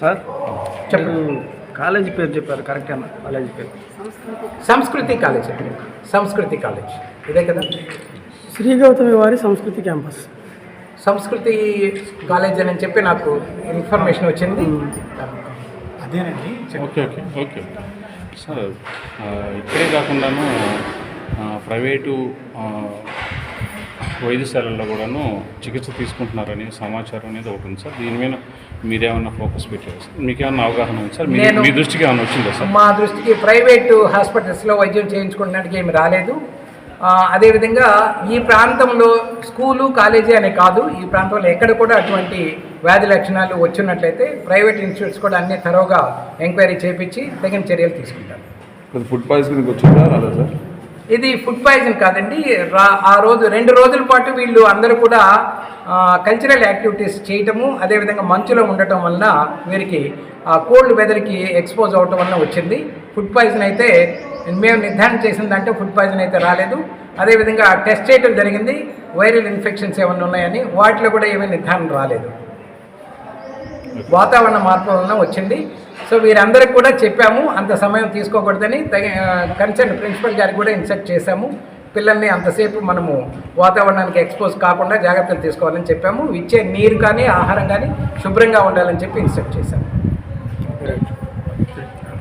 Sir? చెప్పు college పేరు చెప్పారు కరెక్ట్ అన్న. కాలేజీ పేరు. సంస్కృతి కాలేజ్ అండి సంస్కృతి కాలేజ్. ఇదే కదా? శ్రీ గౌతమి వారి సంస్కృతి క్యాంపస్. సంస్కృతి కాలేజ్ అని చెప్పి నాకు ఇన్ఫర్మేషన్ వచ్చింది. అదేనండి. Okay okay okay. సార్ ఇక్కడే కాకుండాను ఆ, ప్రైవేటు వైద్యశాలల్లో కూడాను చికిత్స తీసుకుంటున్నారని సమాచారం అనేది ఒకటి ఉంది సార్. దీని మీద మీరేమన్నా ఫోకస్ పెట్టారు సార్? మీకేమన్నా అవగాహన ఉంది సార్? మీ దృష్టికి ఏమైనా వచ్చిందా సార్? మా దృష్టికి ప్రైవేటు హాస్పిటల్స్లో వైద్యం చేయించుకున్నట్టుగా ఏమి రాలేదు. ఆ, అదేవిధంగా ఈ ప్రాంతంలో స్కూలు కాలేజీ అనే కాదు ఈ ప్రాంతంలో ఎక్కడ కూడా అటువంటి వ్యాధి లక్షణాలు వచ్చినట్లయితే ప్రైవేట్ ఇన్స్టిట్యూట్స్ కూడా అన్ని తరోగా ఎంక్వైరీ చేపించి తగిన చర్యలు తీసుకుంటారు. ఫుడ్ పాయిజనింగ్ వచ్చిందా? రాదా సార్? ఇది ఫుడ్ పాయిజన్ కాదండి. రా ఆ రోజు రెండు రోజుల పాటు వీళ్ళు అందరూ కూడా కల్చరల్ యాక్టివిటీస్ చేయటము అదేవిధంగా మంచులో ఉండటం వలన వీరికి ఆ కోల్డ్ వెదర్కి ఎక్స్పోజ్ అవటం వలన వచ్చింది. ఫుడ్ పాయిజన్ అయితే మేము నిర్ధారణ చేసిందంటే ఫుడ్ పాయిజన్ అయితే రాలేదు. అదేవిధంగా టెస్ట్ చేయటం జరిగింది. వైరల్ ఇన్ఫెక్షన్స్ ఏమైనా ఉన్నాయని వాటిలో కూడా ఏమీ నిర్ధారణ రాలేదు. వాతావరణ మార్పు వలన వచ్చింది. సో వీరందరికి కూడా చెప్పాము అంత సమయం తీసుకోకూడదని. కన్సర్న్ ప్రిన్సిపల్ గారికి కూడా ఇన్సెక్ట్ చేశాము. పిల్లల్ని అంతసేపు మనము వాతావరణానికి ఎక్స్పోజ్ కాకుండా జాగ్రత్తలు తీసుకోవాలని చెప్పాము. ఇచ్చే నీరు కానీ ఆహారం కానీ శుభ్రంగా ఉండాలని చెప్పి ఇన్స్ట్రక్ట్ చేశాము.